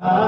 Ah.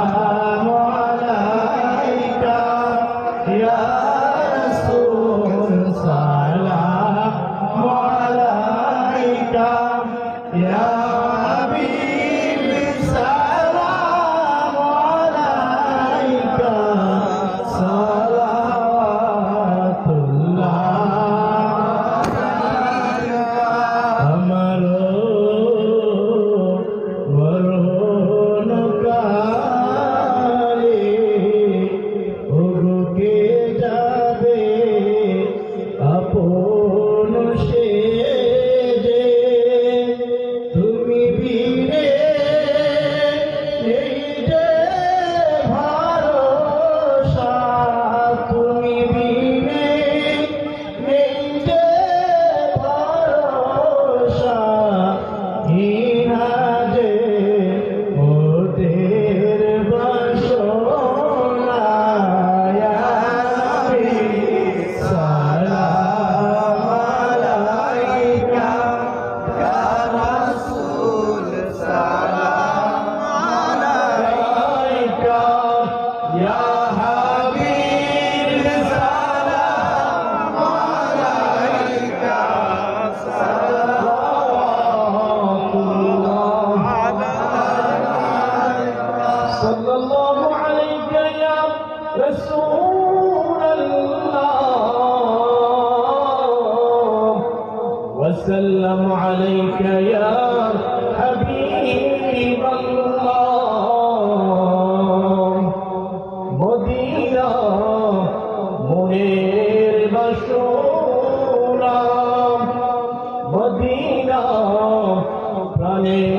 صلى الله عليك يا رسول الله وسلم عليك يا حبيب الله مدينة منير بشورا Medina প্রাণের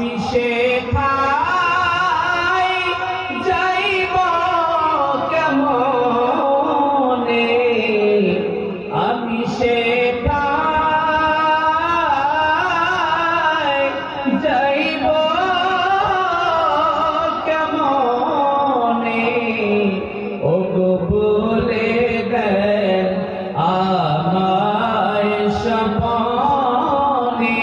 সে খাই যাইব কেমনে? আমি সে যাইব কেমনে? ও বলে দেন আমায় সপনে